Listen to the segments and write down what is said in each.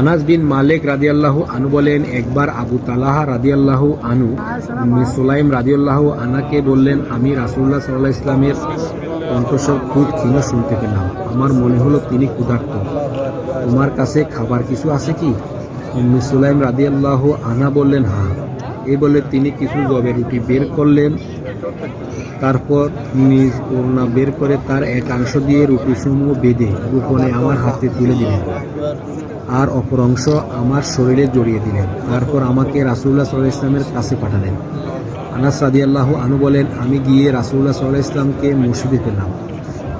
আনাস বিন মালিক রাদিয়াল্লাহু আনু বলেন, একবার আবু তালাহা রাদিয়াল্লাহু আনু সুলাইম রাদিয়াল্লাহু আনাকে বললেন, আমি রাসূলুল্লাহ সাল্লাল্লাহু আলাইহি ইসলামের কণ্ঠস্বর খুব ক্ষীণ শুনতে পেলাম। আমার মনে হলো তিনি ক্ষুধার্ত। তোমার কাছে খাবার কিছু আছে কি? সুলাইম রাদিয়াল্লাহু আনা বললেন হ্যাঁ। এ বলে তিনি কিছু জবে রুটি বের করলেন। তারপর নিজ ওড়না বের করে তার একাংশ দিয়ে রুটিসমূহ বেঁধে গোপনে আমার হাতে তুলে দিলেন। আর অপর অংশ আমার শরীরে জড়িয়ে দিলেন। তারপর আমাকে রাসুল্লাহ সাল্লাহ ইসলামের কাছে পাঠালেন। আনাস রাদিয়াল্লাহু আনু বলেন, আমি গিয়ে রাসুল্লাহ সাল্লাহ ইসলামকে মসজিদে পেলাম।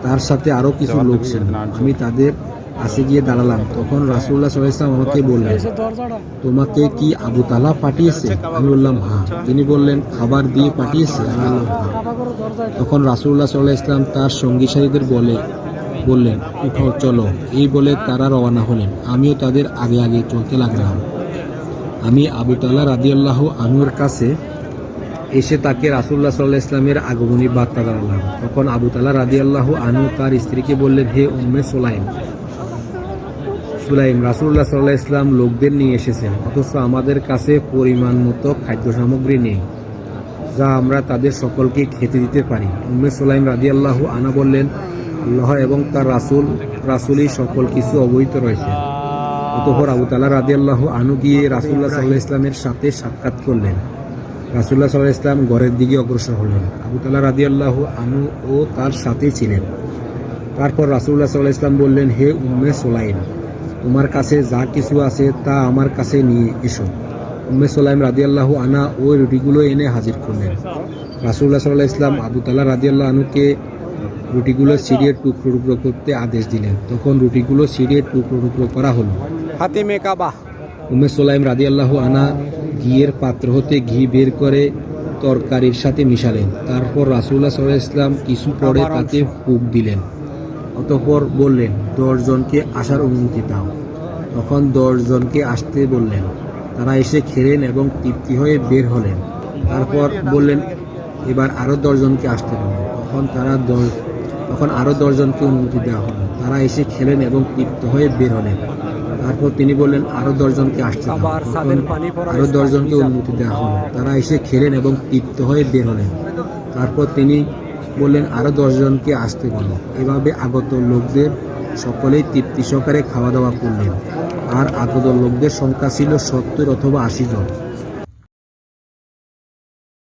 তার সাথে আরও কিছু লোক ছিল আমি তাদের কাছে গিয়ে দাঁড়ালাম। তখন রাসুল্লাহ সাল্লাহ ইসলাম আমাকে বললেন, তোমাকে কি আবু তালা পাঠিয়েছে? আমি বললাম হ্যাঁ। তিনি বললেন, খাবার দিয়ে পাঠিয়েছে? হ্যাঁ। তখন রাসুল্লাহ সাল্লাহ ইসলাম তার সঙ্গী সাথীদের বলে বললেন, উঠো, চলো। এই বলে তারা রওনা হলেন। আমিও তাদের আগে আগে চলতে লাগলাম। আমি আবু তাল্লাহ রাদিয়াল্লাহ আনুর কাছে এসে তাকে রাসুল্লাহ সাল্লাহ ইসলামের আগমনী বার্তা দাঁড়ালাম তখন আবু তাল্লাহ রাদিয়াল্লাহ আনু তার স্ত্রীকে বললেন, হে উম্মে সোলাইম। সুলাইম রাসুল্লাহ সাল্লাহ ইসলাম লোকদের নিয়ে এসেছেন, অথচ আমাদের কাছে পরিমাণ মতো খাদ্য সামগ্রী নেই, যা আমরা তাদের সকলকে খেতে দিতে পারি। উম্মে সুলাইম রাদিয়াল্লাহু আনা বললেন আল্লাহ এবং তার রাসূল, রাসুলই সকল কিছু অবহিত রয়েছে। অতঃপর আবু তালা রাদিয়াল্লাহু আনু গিয়ে রাসুল্লাহ সাল্লাহ ইসলামের সাথে সাক্ষাৎ করলেন। রাসুল্লাহ সাল্লাহ ইসলাম ঘরের দিকে অগ্রসর হলেন। আবু তালা রাদিয়াল্লাহু আনু ও তার সাথে ছিলেন। তারপর রাসুল্লাহ সাল্লাহ ইসলাম বললেন, হে উম্মে সোলাইম, তোমার কাছে যা কিছু আছে তা আমার কাছে নিয়ে এসো। উম্মে সোলাইম রাদিয়াল্লাহু আনা ওই রুটিগুলো এনে হাজির করলেন। রাসুল্লাহ সাল্লাহ ইসলাম আবু তালা আল্লাহ আনুকে রুটিগুলো ছিঁড়িয়ে টুকরো টুকরো করতে আদেশ দিলেন। তখন রুটিগুলো ছিঁড়িয়ে টুকরো টুকরো করা হলো। হাতিমে কাবা। উমে সোলাইম রাদিয়াল্লাহু আনা ঘিয়ের পাত্র হতে ঘি বের করে তরকারির সাথে মিশালেন। তারপর রাসুল্লাহ সাল্লাহ ইসলাম কিছু পরে তাতে ফুক দিলেন। অতঃপর বললেন দশজনকে আসার অনুমতি দাও। তখন দশজনকে আসতে বললেন। তারা এসে খেলেন এবং তৃপ্তি হয়ে বের হলেন। তারপর বললেন এবার আরও দশজনকে আসতে বলুন তখন তারা দশ তখন আরও দশজনকে অনুমতি দেওয়া হলো। তারা এসে খেলেন এবং তৃপ্ত হয়ে বের হলেন। তারপর তিনি বললেন আরও দশজনকে আসতে আরও দশজনকে অনুমতি দেওয়া হলো। তারা এসে খেলেন এবং তৃপ্ত হয়ে বের হলেন। তারপর তিনি বললেন আরও দশজনকে আসতে বলো। এভাবে আগত লোকদের সকলেই তৃপ্তি সহকারে খাওয়া দাওয়া করলেন। আর আগত লোকদের সংখ্যা ছিল সত্তর অথবা আশি জন।